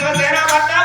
శివసేన పట్టాలమ్మ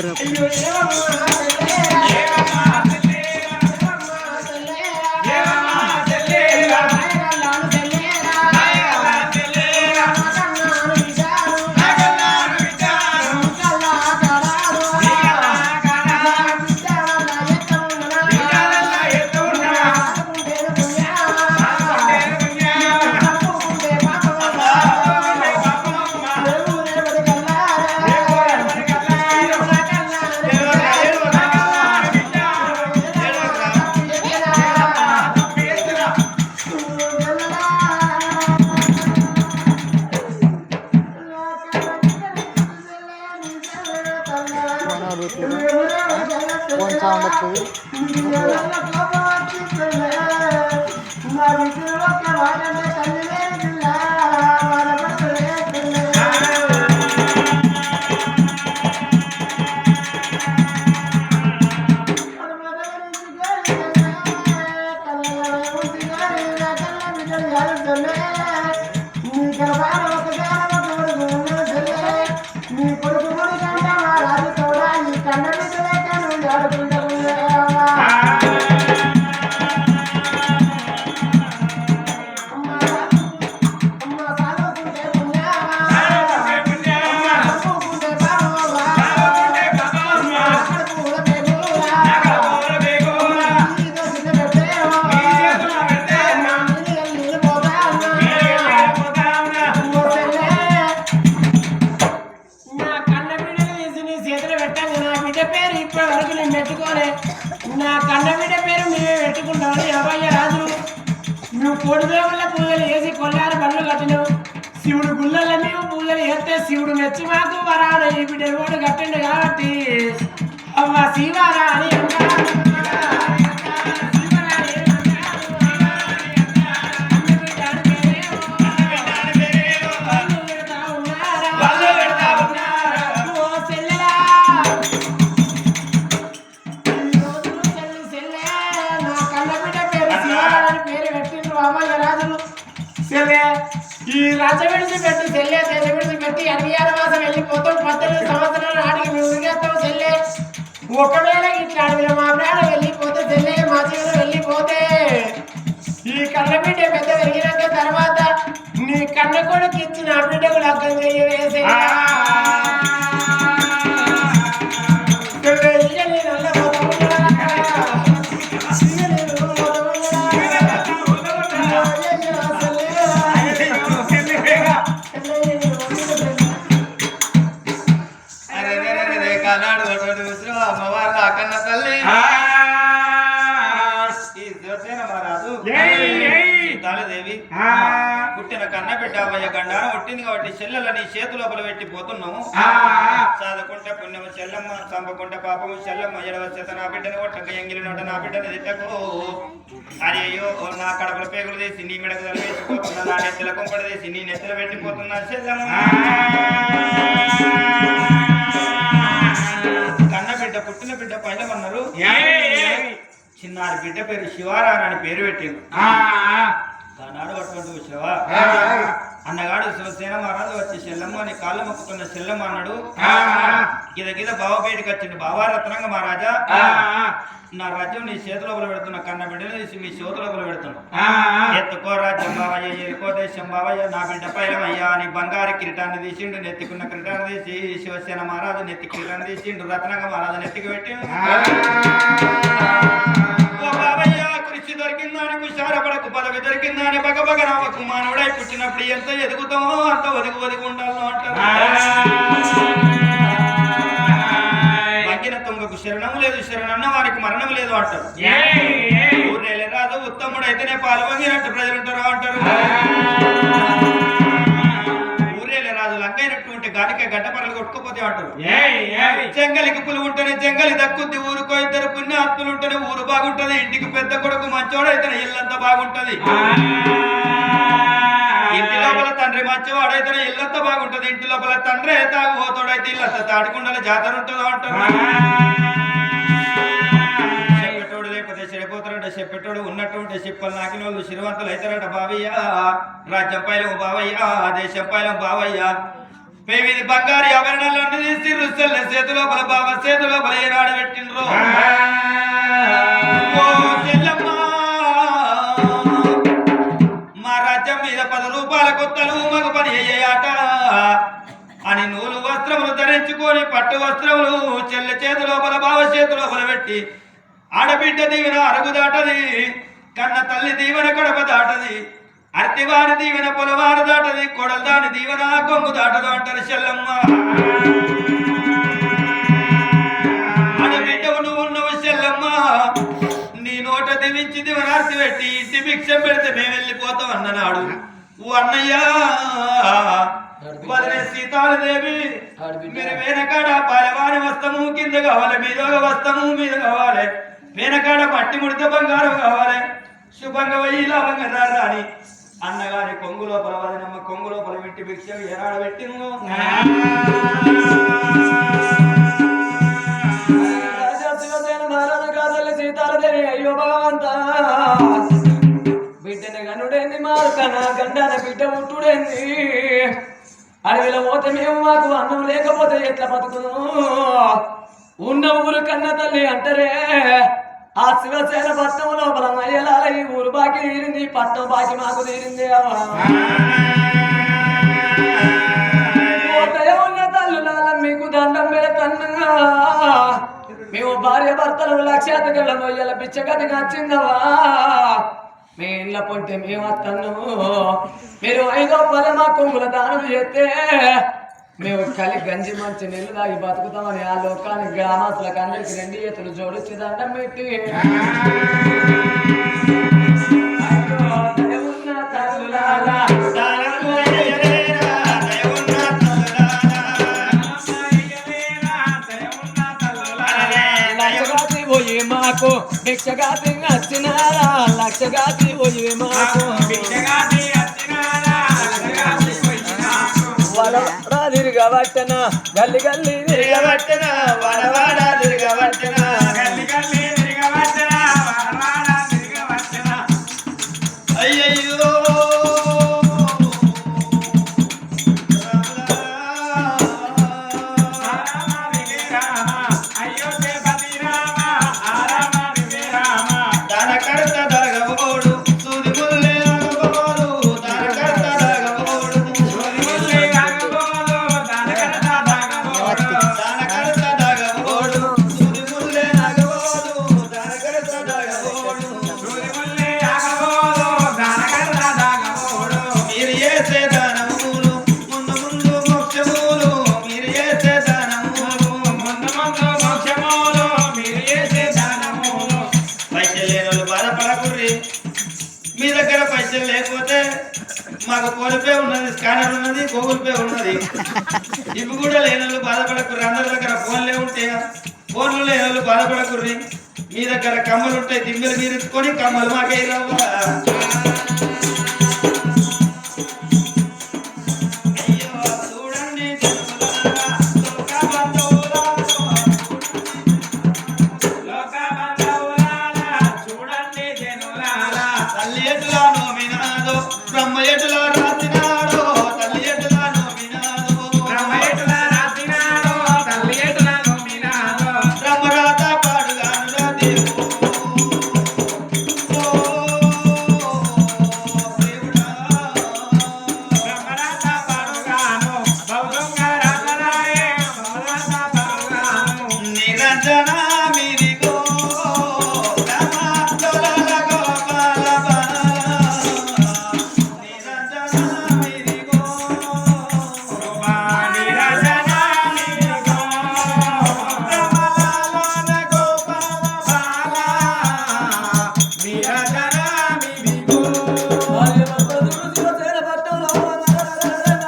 ఇద్దరు phone sound వస్తుంది నీ నా కన్న బిడ్డ పేరు మేమే పెట్టుకుంటామని అభయ రాజు. నువ్వు కొడుదేవుళ్ళ పూజలు వేసి కొల్లారు బండ్లు కట్టినావు. శివుడు గుళ్ళల మేము పూజలు చేస్తే శివుడు మెచ్చి మాకు వరాడు. ఈ బిడ్డ రోడ్డు కట్టిండు కాబట్టి. అవ్వ శివారా అని అమ్మాయి రాజులు. సరే ఈ రచ్చ విడిచి పెట్టి చెల్లె తెల్ల విడిచి పెట్టి ఎనభై ఆరు మాసం వెళ్ళిపోతాం. పద్దెనిమిది సంవత్సరాలు ఆడికి మేము ఉరిగేస్తాం చెల్లె. ఒకవేళ ఇట్లా అడిగిన మా ప్రాణం వెళ్ళిపోతే చెల్లె మా జీవనం వెళ్ళిపోతే ఈ కన్న బిడ్డ పెద్ద పెరిగినాక తర్వాత నీ కన్న కొడుకు ఇచ్చిన బిడ్డకు రే కనాడు అటువంటి విషయం అమ్మవారు నా కన్న తల్లి ఈ శివసేన మహారాజు సీతాలదేవి పుట్టిన కన్న బిడ్డ అమ్మయ్య గండారం పుట్టింది కాబట్టి చెల్లెల నీ చేతు లోపల పెట్టి పోతున్నాము. చదువుకుంటే పుణ్యము చెల్లమ్మ చంపకుంటే పాపము చెల్లమ్మ ఎడవ చేత నా బిడ్డని కొట్టక ఎంగిలి నోట నా బిడ్డని తిట్టకు. అరే అయ్యో నా కడపల పేగులు తీసి నీ మెడకు నా నెత్తిల కుంపడి తీసి నీ నెత్తిల పెట్టిపోతున్నా చెల్లమ్మ. పైలమన్నారు చిన్నారి బిడ్డ పేరు శివారాయణ అని పేరు పెట్టింది ఆనాడు అటువంటి శివ. అన్నగాడు శివసేన మహారాజు వచ్చి చెల్లమ్మ అని కాళ్ళ మొక్కుతున్న చెల్లమ్మ అన్నాడు. గిద గిద బావ బయటకు వచ్చిండు బావా రత్నంగా మహారాజా. నా రాజ్యం నీ చేతిలో పెడుతున్న కన్న బిడ్డను తీసి మీ చేతిలో పెడుతున్నా ఎత్తుకో రాజ్యం బావయ్య ఎరుకో దేశం బావయ్య నా బిడ్డ పైలమయ్యా అని బంగారు కిరీటాన్ని తీసిండు నెత్తికున్న కిరీటాన్ని తీసి శివసేన మహారాజు నెత్తి కిరీటాన్ని తీసిండు రత్నంగ మహారాజు నెత్తికి పెట్టి దొరికిందని బాధపడకు పదవి దొరికిందా అని బగ బగ నవ్వకు మానవుడై పుట్టినప్పుడు ఎంత ఎదుగుతామో అంత ఒదిగి ఒదిగి ఉండాలో అంటారు. మగ్గిన తుంగకు శరణం లేదు శరణన్న వారికి మరణం లేదు అంటారు. ఊరేలే రాదు ఉత్తముడు అయితేనే ప్రజలు ఉంటారు అంటారు. లంగైనట్టు ఉంటే గాలికే గడ్డ పరలు కొట్టుకోపోతే అంటారు జంగలికి పులు ఉంటేనే జంగలి దక్కుద్ది ఊరుకో ఇద్దరు పుణ్యాత్ములు ఉంటేనే ఊరు బాగుంటది ఇంటికి పెద్ద కొడుకు మంచోడైతేనే ఇల్లంతా బాగుంటది. ఇంటి లోపల తండ్రి మంచివాడైతేనే ఇల్లంతా బాగుంటది ఇంటి లోపల తండ్రి తాగుబోతాడైతే ఇల్లంతా తాటికుండల జాతర ఉంటుందో అంటారు. చెడిపోతారట చెప్పేటోడు ఉన్నట్టుంటే చెప్పలు నాకిన వాళ్ళు శ్రీవంతులు అవుతారట బావయ్య. రాజ్యం పైలం బావయ్య దేశం పైలం బావయ్య. మేమిది బంగారు ఆభరణాలన్నీ తీసి రుස්සెల్ల చేతిలో బల బావ చేతిలో బల ఏనాడు పెట్టిండ్రు. మా రాజ్యం మీద పది రూపాయల కొత్తలు మగ పని అయ్యాట అని నూలు వస్త్రములు ధరించుకొని పట్టు వస్త్రములు చెల్లె చేతిలో బల బావ చేతిలో బల పెట్టి ఆడబిడ్డ దీవెన అరుగు దాటది కన్న తల్లి దీవెన కడప దాటది. అర్తివారి దీవెన పొలవారు దాటది కొడలు దాని దీవెన కొంగు దాటదు అంటారు చెల్లమ్మ. ఆడబిడ్డవు నువ్వు ఉన్నవు చెల్లమ్మ. నీ నోట దివించి దివనార్తి పెట్టి ఇంటి భిక్షం పెడితే మేము వెళ్ళిపోతాం అన్ననాడు. ఓ అన్నయ్య వదిలే సీతాలదేవి. మీరు వెనకాడ పాలవాని వస్తము కింద కావాలి మీద వస్తము మీద కావాలి. వెనకాడ పట్టి ముడితే బంగారం కావాలి. శుభంగా పోయి లాభంగా రారా అని అన్నగారి కొంగులో బలవదనమ్మ కొంగులో బలబెట్టి లోపల పెట్టి భిక్ష ఏనాడ పెట్టిను సీతాలదేవి అయ్యో భగవంత. బిడ్డని గనుడేంది మారుకన గండాన బిడ్డ ఉట్టుడేంది అడవిలో పోతే మేము మాకు అన్నం లేకపోతే ఎట్లా బతుకును? ఉన్న ఊరు కన్న తల్లి అంటారే. ఆ శివసేన పట్నం లోపల ఈ ఊరు బాకి తీరింది పట్టం బాకి మాకు తీరింది పోతే ఉన్న తల్లులాల మీకు దండం పెడతన్నా మేము భార్య భర్తలు లక్షాధికారుల మొయ్యల పిచ్చగతి నచ్చిందవా మీ ఇండ్ల పొంటే మేము అత్తను మీరు ఐదో పది మా కొమ్ముల దానం చేస్తే మేము కలి గంజి మంచి నీళ్ళు తాగి బతుకుతామని ఆ లోకానికి గ్రామస్తులకు అందరికి రెండు చేతులు జోడించి దండం మాకు భిక్షగా వచ్చినారా లక్షగా తిరగబట్టన గల్లి గల్లి తిరగబట్టన వడవాడ తిరగబట్టన మాకు ఫోన్ పే ఉన్నది స్కానర్ ఉన్నది గూగుల్ పే ఉన్నది. ఇవి కూడా లేని వాళ్ళు అందరి దగ్గర ఫోన్లే ఉంటాయా? ఫోన్లు లేనోళ్ళు వాళ్ళు బాధపడకుర్రి. మీ దగ్గర కమ్మలు ఉంటాయి దిమ్మలు మీరు ఎత్తుకొని కమ్మలు మాకే రావా?